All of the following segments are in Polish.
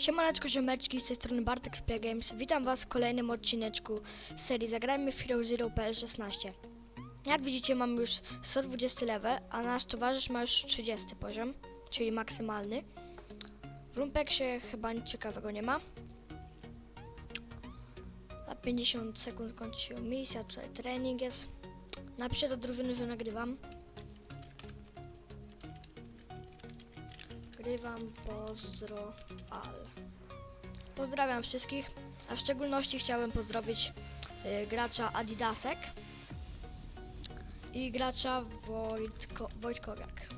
Siemaneczko ziomeczki, z tej strony Bartek z Play Games. Witam was w kolejnym odcineczku serii Zagrajmy w Hero Zero PL16. Jak widzicie mam już 120 level, a nasz towarzysz ma już 30 poziom, czyli maksymalny. W Lumpeksie chyba nic ciekawego nie ma. Za 50 sekund kończy się misja, tutaj trening jest. Napiszę do drużyny, że nagrywam. Nagrywam pozdro al. Pozdrawiam wszystkich, a w szczególności chciałem pozdrowić y, gracza Adidasek i gracza Wojtko, Wojtkowiak.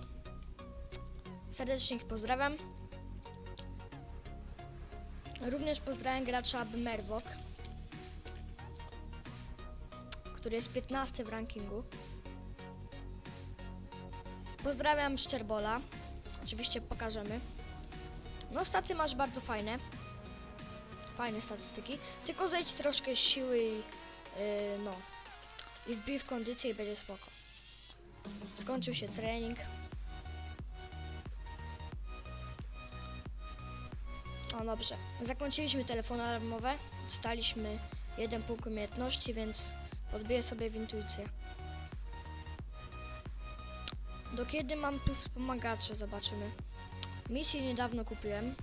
Serdecznie ich pozdrawiam. Również pozdrawiam gracza Merwok, który jest 15 w rankingu. Pozdrawiam Szczerbola. Oczywiście pokażemy. No staty masz bardzo fajne. Fajne statystyki. Tylko zejdź troszkę siły i yy, no. I wbij w kondycję i będzie spoko. Skończył się trening. O dobrze. Zakończyliśmy telefony alarmowe. Dostaliśmy jeden punkt umiejętności, więc odbiję sobie w intuicję. Do kiedy mam tu wspomagacze? Zobaczymy. Misję niedawno kupiłem.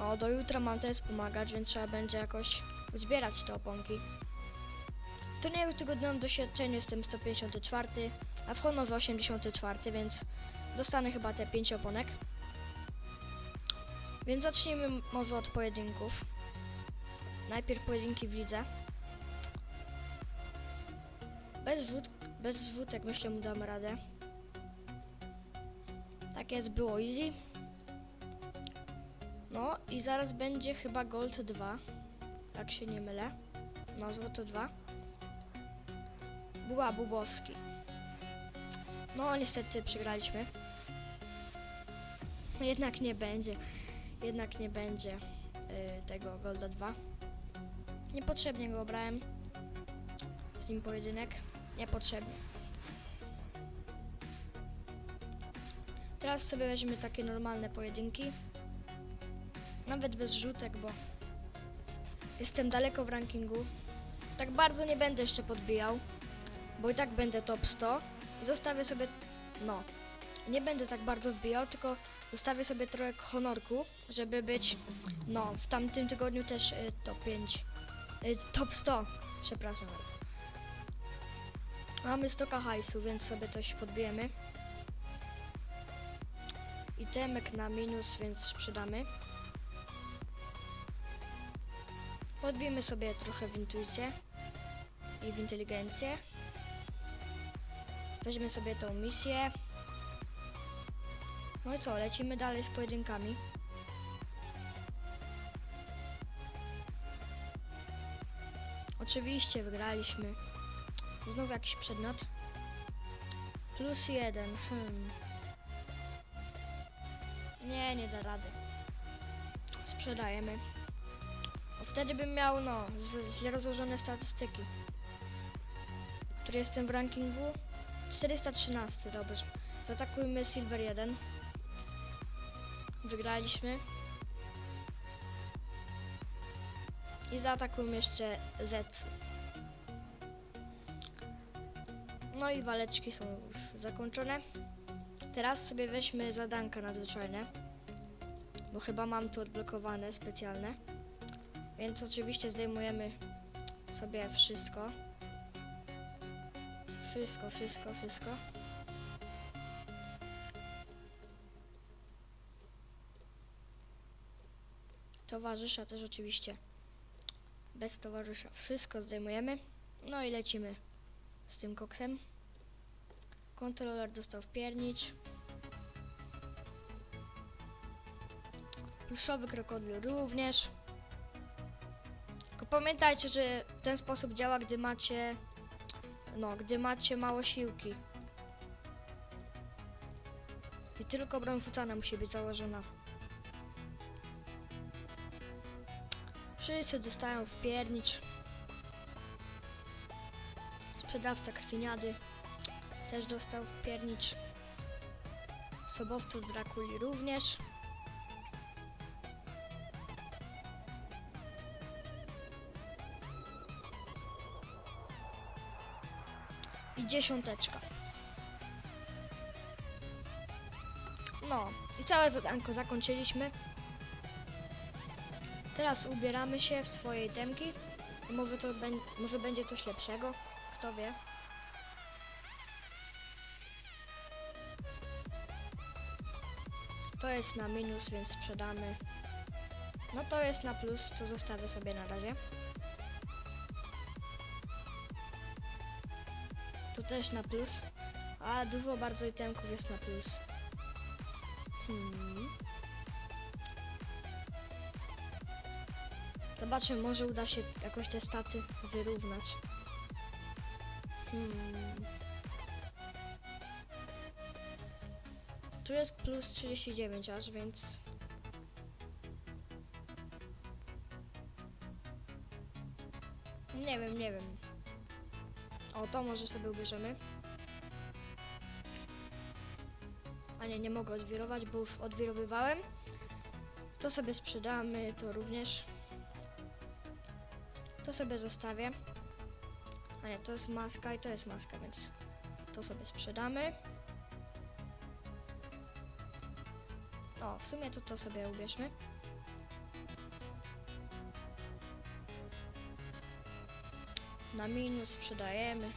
O, do jutra mam też wspomagać, więc trzeba będzie jakoś zbierać te oponki. W turnieju tygodniowym doświadczeniu jestem 154, a w honorze 84, więc dostanę chyba te 5 oponek. Więc zacznijmy może od pojedynków. Najpierw pojedynki w lidze. Bez, rzut, bez rzutek myślę mu damy radę. Tak jest, było easy. No i zaraz będzie chyba Gold 2, jak się nie mylę. No, złoto 2. Buła Bubowski. No niestety przegraliśmy. Jednak nie będzie. Jednak nie będzie y, tego Golda 2. Niepotrzebnie go obrałem. Z nim pojedynek. Niepotrzebnie. Teraz sobie weźmiemy takie normalne pojedynki. Nawet bez rzutek, bo jestem daleko w rankingu. Tak bardzo nie będę jeszcze podbijał, bo i tak będę top 100. I zostawię sobie, no, nie będę tak bardzo wbijał, tylko zostawię sobie trochę honorku, żeby być, no, w tamtym tygodniu też y, top 5, y, top 100, przepraszam bardzo. Mamy 100 hajsu, więc sobie coś podbijemy. I temek na minus, więc sprzedamy. Podbijmy sobie trochę w intuicję i w inteligencję. Weźmy sobie tą misję. No i co, lecimy dalej z pojedynkami. Oczywiście wygraliśmy. Znów jakiś przedmiot. Plus jeden. Hmm. Nie, nie da rady. Sprzedajemy. Bo Wtedy bym miał, no, źle rozłożone statystyki. Który jestem w rankingu? 413, dobrze. Zaatakujmy Silver 1. Wygraliśmy. I zaatakujmy jeszcze Z. No i waleczki są już zakończone. Teraz sobie weźmy zadanka nadzwyczajne. Bo chyba mam tu odblokowane specjalne. Więc oczywiście zdejmujemy sobie wszystko. Wszystko, wszystko, wszystko. Towarzysza też oczywiście. Bez towarzysza. Wszystko zdejmujemy. No i lecimy z tym koksem. Kontroler dostał wpiernicz. Pluszowy krokodyl również. Tylko pamiętajcie, że w ten sposób działa, gdy macie no, gdy macie mało siłki. I tylko broń rzucana musi być założona. Wszyscy dostają wpiernicz. Sprzedawca krwiniady też dostał piernicz. Sobowtór Drakuli również. I dziesiąteczka. No, i całe zadanko zakończyliśmy. Teraz ubieramy się w swoje temki. Może, to może będzie coś lepszego kto wie. To jest na minus, więc sprzedamy. No to jest na plus, to zostawię sobie na razie. To też na plus. A dużo bardzo itemków jest na plus. Hmm. Zobaczymy, może uda się jakoś te staty wyrównać. Hmm. Tu jest plus 39 aż, więc... Nie wiem, nie wiem. O, to może sobie ubierzemy. A nie, nie mogę odwirować, bo już odwirowywałem. To sobie sprzedamy, to również. To sobie zostawię. A nie, to jest maska i to jest maska, więc to sobie sprzedamy. O, w sumie to to sobie ubierzmy. Na minus sprzedajemy.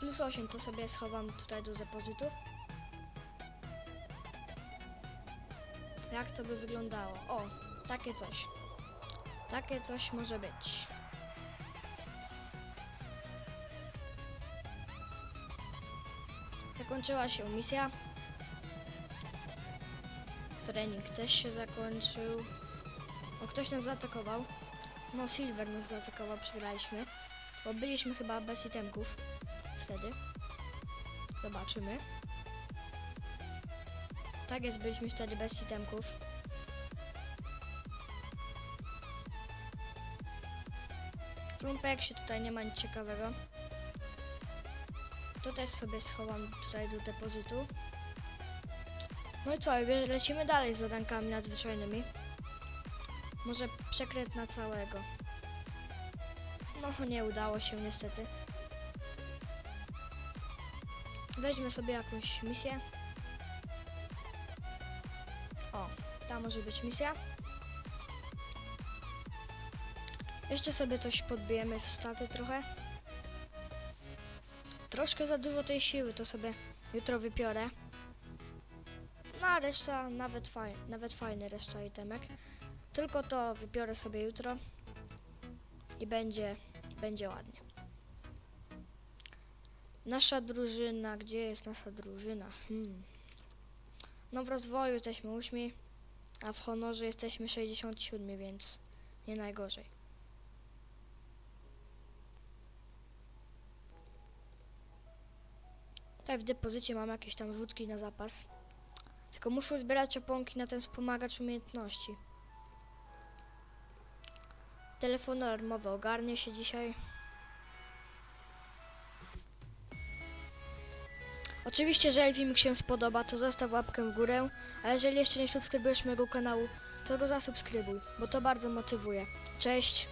Plus 8 to sobie schowam tutaj do depozytu. Jak to by wyglądało? O, takie coś. Takie coś może być. Zakończyła się misja. Trening też się zakończył. O, ktoś nas zaatakował. No, Silver nas zaatakował, przegraliśmy. Bo byliśmy chyba bez itemków wtedy. Zobaczymy. Tak jest, byliśmy wtedy bez itemków. Klumpek się tutaj nie ma nic ciekawego. To też sobie schowam tutaj do depozytu. No i co, lecimy dalej z zadankami nadzwyczajnymi. Może przekręt na całego. No nie udało się niestety. Weźmy sobie jakąś misję. O, ta może być misja. Jeszcze sobie coś podbijemy w staty trochę. Troszkę za dużo tej siły, to sobie jutro wypiorę. No a reszta nawet fajny, nawet fajny reszta itemek. Tylko to wybiorę sobie jutro i będzie, będzie ładnie. Nasza drużyna, gdzie jest nasza drużyna? Hmm. No w rozwoju jesteśmy 8, a w honorze jesteśmy 67, więc nie najgorzej. Tutaj w depozycie mam jakieś tam rzutki na zapas. Tylko muszę zbierać oponki na ten wspomagacz umiejętności. Telefon alarmowy ogarnie się dzisiaj. Oczywiście, jeżeli filmik się spodoba, to zostaw łapkę w górę, a jeżeli jeszcze nie subskrybujesz mojego kanału, to go zasubskrybuj, bo to bardzo motywuje. Cześć!